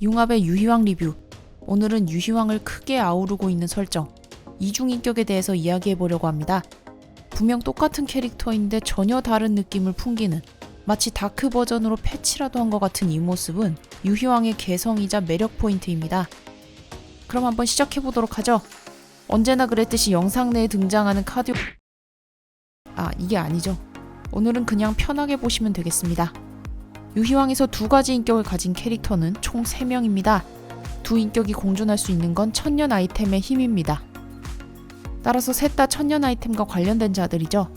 융합의 유희왕 리뷰. 오늘은 유희왕을 크게 아우르고 있는 설정, 이중인격에 대해서 이야기해 보려고 합니다. 분명 똑같은 캐릭터인데 전혀 다른 느낌을 풍기는 마치 다크 버전으로 패치라도 한 것 같은 이 모습은 유희왕의 개성이자 매력 포인트입니다. 그럼 한번 시작해 보도록 하죠. 언제나 그랬듯이 영상 내에 등장하는 카드 아 이게 아니죠. 오늘은 그냥 편하게 보시면 되겠습니다. 유희왕에서 두 가지 인격을 가진 캐릭터는 총 3명입니다. 두 인격이 공존할 수 있는 건 천년 아이템의 힘입니다. 따라서 셋 다 천년 아이템과 관련된 자들이죠.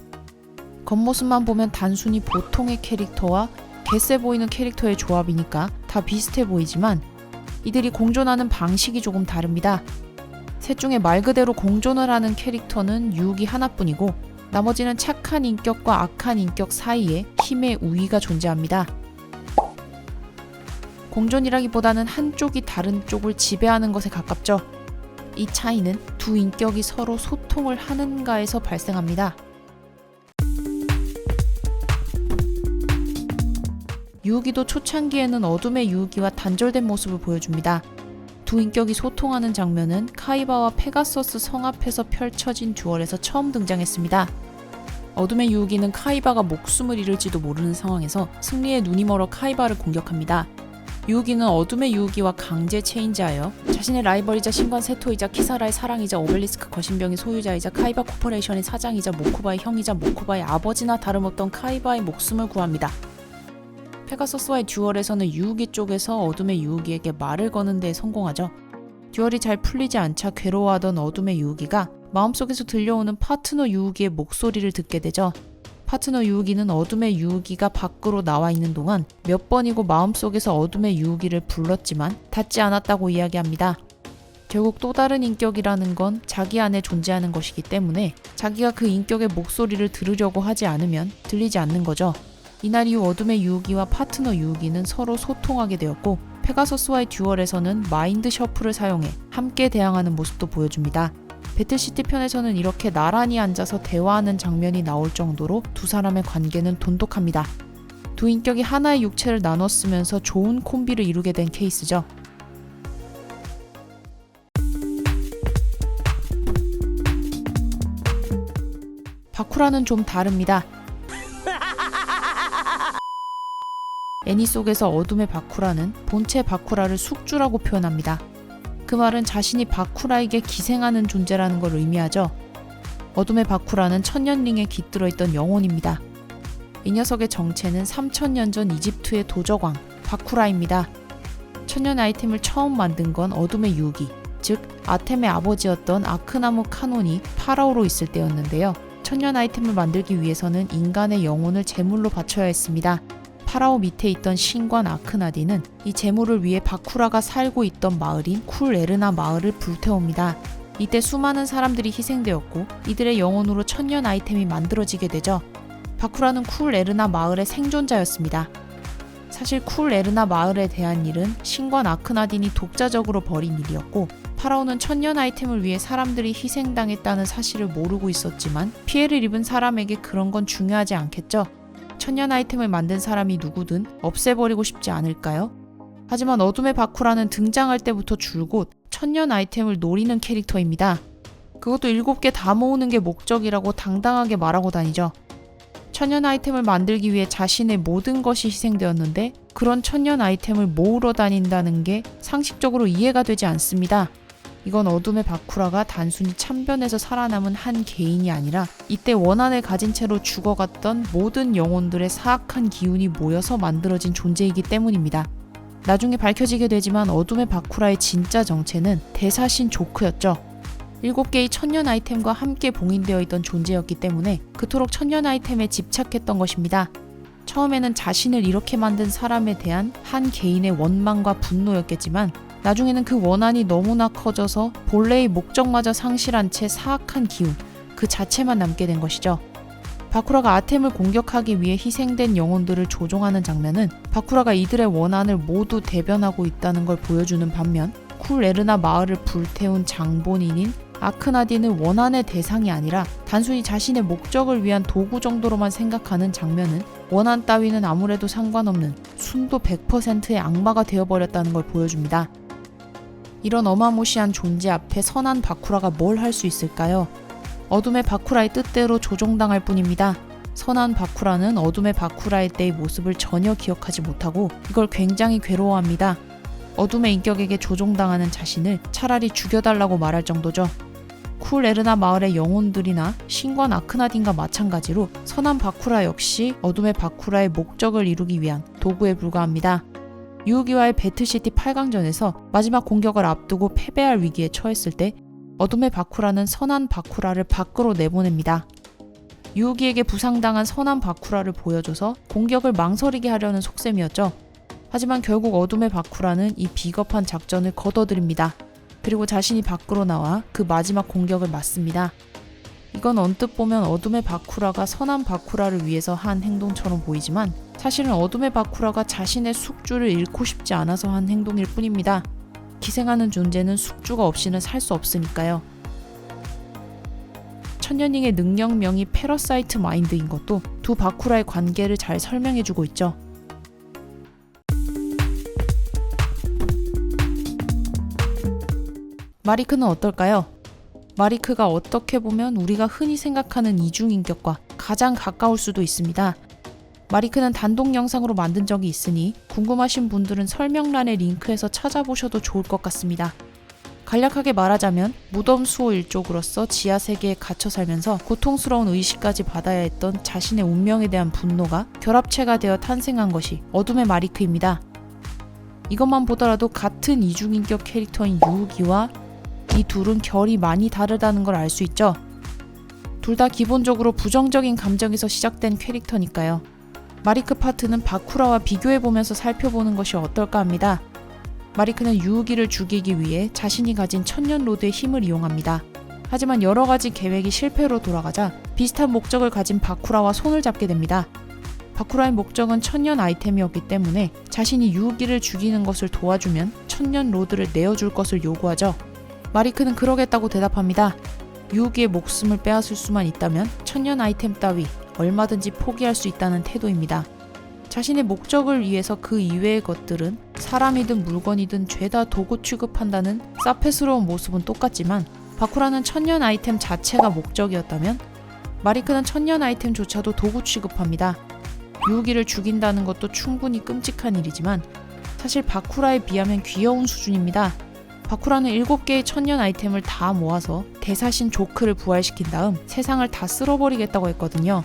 겉모습만 보면 단순히 보통의 캐릭터와 개세 보이는 캐릭터의 조합이니까 다 비슷해 보이지만 이들이 공존하는 방식이 조금 다릅니다. 셋 중에 말 그대로 공존을 하는 캐릭터는 유욱이 하나뿐이고 나머지는 착한 인격과 악한 인격 사이에 힘의 우위가 존재합니다. 공존이라기보다는 한쪽이 다른 쪽을 지배하는 것에 가깝죠. 이 차이는 두 인격이 서로 소통을 하는가에서 발생합니다. 유우기도 초창기에는 어둠의 유우기와 단절된 모습을 보여줍니다. 두 인격이 소통하는 장면은 카이바와 페가서스 성 앞에서 펼쳐진 듀얼에서 처음 등장했습니다. 어둠의 유우기는 카이바가 목숨을 잃을지도 모르는 상황에서 승리에 눈이 멀어 카이바를 공격합니다. 유우기는 어둠의 유우기와 강제 체인지하여 자신의 라이벌이자 신관 세토이자 키사라의 사랑이자 오벨리스크 거신병의 소유자이자 카이바 코퍼레이션의 사장이자 모쿠바의 형이자 모쿠바의 아버지나 다름없던 카이바의 목숨을 구합니다. 페가서스와의 듀얼에서는 유우기 쪽에서 어둠의 유우기에게 말을 거는 데 성공하죠. 듀얼이 잘 풀리지 않자 괴로워하던 어둠의 유우기가 마음속에서 들려오는 파트너 유우기의 목소리를 듣게 되죠. 파트너 유우기는 어둠의 유우기가 밖으로 나와 있는 동안 몇 번이고 마음속에서 어둠의 유우기를 불렀지만 닿지 않았다고 이야기합니다. 결국 또 다른 인격이라는 건 자기 안에 존재하는 것이기 때문에 자기가 그 인격의 목소리를 들으려고 하지 않으면 들리지 않는 거죠. 이날 이후 어둠의 유우기와 파트너 유우기는 서로 소통하게 되었고 페가서스와의 듀얼에서는 마인드 셔플을 사용해 함께 대항하는 모습도 보여줍니다. 배틀시티 편에서는 이렇게 나란히 앉아서 대화하는 장면이 나올 정도로 두 사람의 관계는 돈독합니다. 두 인격이 하나의 육체를 나눠 쓰면서 좋은 콤비를 이루게 된 케이스죠. 바쿠라는 좀 다릅니다. 애니 속에서 어둠의 바쿠라는 본체 바쿠라를 숙주라고 표현합니다. 그 말은 자신이 바쿠라에게 기생하는 존재라는 걸 의미하죠. 어둠의 바쿠라는 천년링에 깃들어 있던 영혼입니다. 이 녀석의 정체는 3000년 전 이집트의 도적왕 바쿠라입니다. 천년 아이템을 처음 만든 건 어둠의 유기, 즉 아템의 아버지였던 아크나무 카논이 파라오로 있을 때였는데요. 천년 아이템을 만들기 위해서는 인간의 영혼을 제물로 바쳐야 했습니다. 파라오 밑에 있던 신관 아크나디는 이 재물을 위해 바쿠라가 살고 있던 마을인 쿨 에르나 마을을 불태웁니다. 이때 수많은 사람들이 희생되었고 이들의 영혼으로 천년 아이템이 만들어지게 되죠. 바쿠라는 쿨 에르나 마을의 생존자였습니다. 사실 쿨 에르나 마을에 대한 일은 신관 아크나딘이 독자적으로 벌인 일이었고 파라오는 천년 아이템을 위해 사람들이 희생당했다는 사실을 모르고 있었지만 피해를 입은 사람에게 그런 건 중요하지 않겠죠. 천년 아이템을 만든 사람이 누구든 없애버리고 싶지 않을까요? 하지만 어둠의 바쿠라는 등장할 때부터 줄곧 천년 아이템을 노리는 캐릭터입니다. 그것도 일곱 개 다 모으는 게 목적이라고 당당하게 말하고 다니죠. 천년 아이템을 만들기 위해 자신의 모든 것이 희생되었는데 그런 천년 아이템을 모으러 다닌다는 게 상식적으로 이해가 되지 않습니다. 이건 어둠의 바쿠라가 단순히 참변해서 살아남은 한 개인이 아니라 이때 원한을 가진 채로 죽어갔던 모든 영혼들의 사악한 기운이 모여서 만들어진 존재이기 때문입니다. 나중에 밝혀지게 되지만 어둠의 바쿠라의 진짜 정체는 대사신 조크였죠. 일곱 개의 천년 아이템과 함께 봉인되어 있던 존재였기 때문에 그토록 천년 아이템에 집착했던 것입니다. 처음에는 자신을 이렇게 만든 사람에 대한 한 개인의 원망과 분노였겠지만 나중에는 그 원한이 너무나 커져서 본래의 목적마저 상실한 채 사악한 기운 그 자체만 남게 된 것이죠. 바쿠라가 아템을 공격하기 위해 희생된 영혼들을 조종하는 장면은 바쿠라가 이들의 원한을 모두 대변하고 있다는 걸 보여주는 반면 쿨 에르나 마을을 불태운 장본인인 아크나딘을 원한의 대상이 아니라 단순히 자신의 목적을 위한 도구 정도로만 생각하는 장면은 원한 따위는 아무래도 상관없는 순도 100%의 악마가 되어버렸다는 걸 보여줍니다. 이런 어마무시한 존재 앞에 선한 바쿠라가 뭘 할 수 있을까요? 어둠의 바쿠라의 뜻대로 조종당할 뿐입니다. 선한 바쿠라는 어둠의 바쿠라의 때의 모습을 전혀 기억하지 못하고 이걸 굉장히 괴로워합니다. 어둠의 인격에게 조종당하는 자신을 차라리 죽여달라고 말할 정도죠. 쿨 에르나 마을의 영혼들이나 신관 아크나딘과 마찬가지로 선한 바쿠라 역시 어둠의 바쿠라의 목적을 이루기 위한 도구에 불과합니다. 유우기와의 배틀시티 8강전에서 마지막 공격을 앞두고 패배할 위기에 처했을 때 어둠의 바쿠라는 선한 바쿠라를 밖으로 내보냅니다. 유우기에게 부상당한 선한 바쿠라를 보여줘서 공격을 망설이게 하려는 속셈이었죠. 하지만 결국 어둠의 바쿠라는 이 비겁한 작전을 거둬들입니다. 그리고 자신이 밖으로 나와 그 마지막 공격을 맞습니다. 이건 언뜻 보면 어둠의 바쿠라가 선한 바쿠라를 위해서 한 행동처럼 보이지만 사실은 어둠의 바쿠라가 자신의 숙주를 잃고 싶지 않아서 한 행동일 뿐입니다. 기생하는 존재는 숙주가 없이는 살 수 없으니까요. 천년잉의 능력명이 패러사이트 마인드인 것도 두 바쿠라의 관계를 잘 설명해주고 있죠. 마리크는 어떨까요? 마리크가 어떻게 보면 우리가 흔히 생각하는 이중인격과 가장 가까울 수도 있습니다. 마리크는 단독 영상으로 만든 적이 있으니 궁금하신 분들은 설명란의 링크에서 찾아보셔도 좋을 것 같습니다. 간략하게 말하자면 무덤 수호 일족으로서 지하 세계에 갇혀 살면서 고통스러운 의식까지 받아야 했던 자신의 운명에 대한 분노가 결합체가 되어 탄생한 것이 어둠의 마리크입니다. 이것만 보더라도 같은 이중인격 캐릭터인 유우기와 이 둘은 결이 많이 다르다는 걸 알 수 있죠. 둘 다 기본적으로 부정적인 감정에서 시작된 캐릭터니까요. 마리크 파트는 바쿠라와 비교해보면서 살펴보는 것이 어떨까 합니다. 마리크는 유우기를 죽이기 위해 자신이 가진 천년 로드의 힘을 이용합니다. 하지만 여러 가지 계획이 실패로 돌아가자 비슷한 목적을 가진 바쿠라와 손을 잡게 됩니다. 바쿠라의 목적은 천년 아이템이었기 때문에 자신이 유우기를 죽이는 것을 도와주면 천년 로드를 내어줄 것을 요구하죠. 마리크는 그러겠다고 대답합니다. 유우기의 목숨을 빼앗을 수만 있다면 천년 아이템 따위 얼마든지 포기할 수 있다는 태도입니다. 자신의 목적을 위해서 그 이외의 것들은 사람이든 물건이든 죄다 도구 취급한다는 사페스러운 모습은 똑같지만 바쿠라는 천년 아이템 자체가 목적이었다면 마리크는 천년 아이템조차도 도구 취급합니다. 유우기를 죽인다는 것도 충분히 끔찍한 일이지만 사실 바쿠라에 비하면 귀여운 수준입니다. 바쿠라는 7개의 천년 아이템을 다 모아서 대사신 조크를 부활시킨 다음 세상을 다 쓸어버리겠다고 했거든요.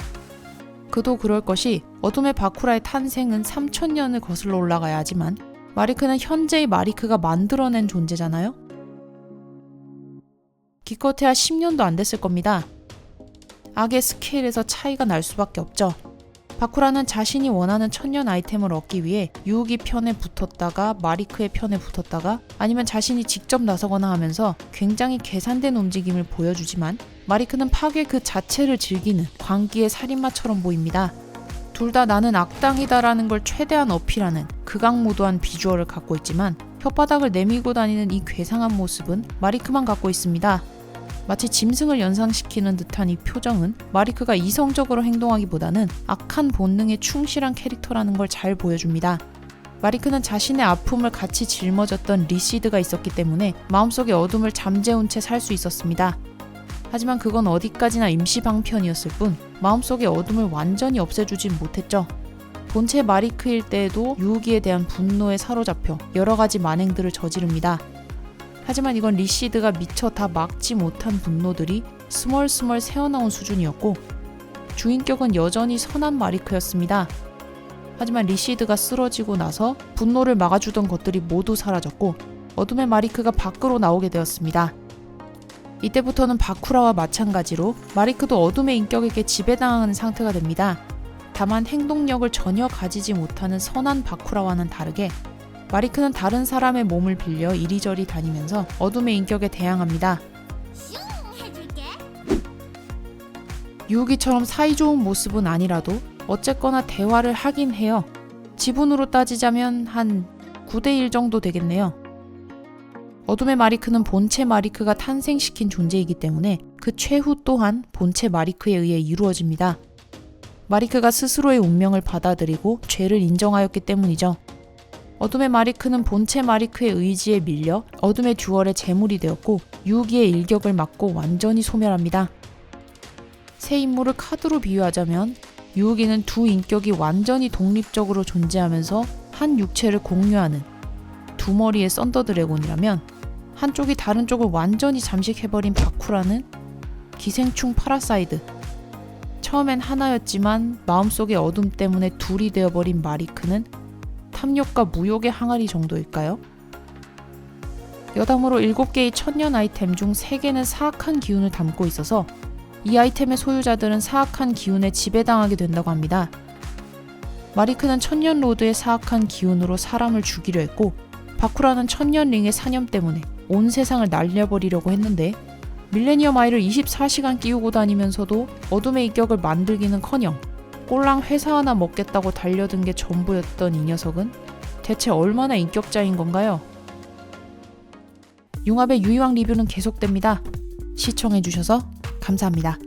그도 그럴 것이 어둠의 바쿠라의 탄생은 3천년을 거슬러 올라가야 하지만 마리크는 현재의 마리크가 만들어낸 존재잖아요? 기껏해야 10년도 안 됐을 겁니다. 악의 스케일에서 차이가 날 수밖에 없죠. 바쿠라는 자신이 원하는 천년 아이템을 얻기 위해 유우기 편에 붙었다가 마리크의 편에 붙었다가 아니면 자신이 직접 나서거나 하면서 굉장히 계산된 움직임을 보여주지만 마리크는 파괴 그 자체를 즐기는 광기의 살인마처럼 보입니다. 둘 다 나는 악당이다라는 걸 최대한 어필하는 극악무도한 비주얼을 갖고 있지만 혓바닥을 내밀고 다니는 이 괴상한 모습은 마리크만 갖고 있습니다. 마치 짐승을 연상시키는 듯한 이 표정은 마리크가 이성적으로 행동하기보다는 악한 본능에 충실한 캐릭터라는 걸 잘 보여줍니다. 마리크는 자신의 아픔을 같이 짊어졌던 리시드가 있었기 때문에 마음속의 어둠을 잠재운 채 살 수 있었습니다. 하지만 그건 어디까지나 임시 방편이었을 뿐 마음속의 어둠을 완전히 없애주진 못했죠. 본체 마리크일 때에도 유우기에 대한 분노에 사로잡혀 여러 가지 만행들을 저지릅니다. 하지만 이건 리시드가 미처 다 막지 못한 분노들이 스멀스멀 새어나온 수준이었고 주인격은 여전히 선한 마리크였습니다. 하지만 리시드가 쓰러지고 나서 분노를 막아주던 것들이 모두 사라졌고 어둠의 마리크가 밖으로 나오게 되었습니다. 이때부터는 바쿠라와 마찬가지로 마리크도 어둠의 인격에게 지배당하는 상태가 됩니다. 다만 행동력을 전혀 가지지 못하는 선한 바쿠라와는 다르게 마리크는 다른 사람의 몸을 빌려 이리저리 다니면서 어둠의 인격에 대항합니다. 유우기처럼 사이좋은 모습은 아니라도 어쨌거나 대화를 하긴 해요. 지분으로 따지자면 한 9대1 정도 되겠네요. 어둠의 마리크는 본체 마리크가 탄생시킨 존재이기 때문에 그 최후 또한 본체 마리크에 의해 이루어집니다. 마리크가 스스로의 운명을 받아들이고 죄를 인정하였기 때문이죠. 어둠의 마리크는 본체 마리크의 의지에 밀려 어둠의 듀얼의 제물이 되었고 유기의 일격을 맞고 완전히 소멸합니다. 새 인물을 카드로 비유하자면 유기는 두 인격이 완전히 독립적으로 존재하면서 한 육체를 공유하는 두 머리의 썬더 드래곤이라면 한쪽이 다른 쪽을 완전히 잠식해버린 바쿠라는 기생충 파라사이드 처음엔 하나였지만 마음속의 어둠 때문에 둘이 되어버린 마리크는 탐욕과 무욕의 항아리 정도일까요? 여담으로 7개의 천년 아이템 중 3개는 사악한 기운을 담고 있어서 이 아이템의 소유자들은 사악한 기운에 지배당하게 된다고 합니다. 마리크는 천년 로드의 사악한 기운으로 사람을 죽이려 했고 바쿠라는 천년 링의 사념 때문에 온 세상을 날려버리려고 했는데 밀레니엄 아이를 24시간 끼우고 다니면서도 어둠의 인격을 만들기는커녕 꼴랑 회사 하나 먹겠다고 달려든 게 전부였던 이 녀석은 대체 얼마나 인격자인 건가요? 융합의 유이왕 리뷰는 계속됩니다. 시청해주셔서 감사합니다.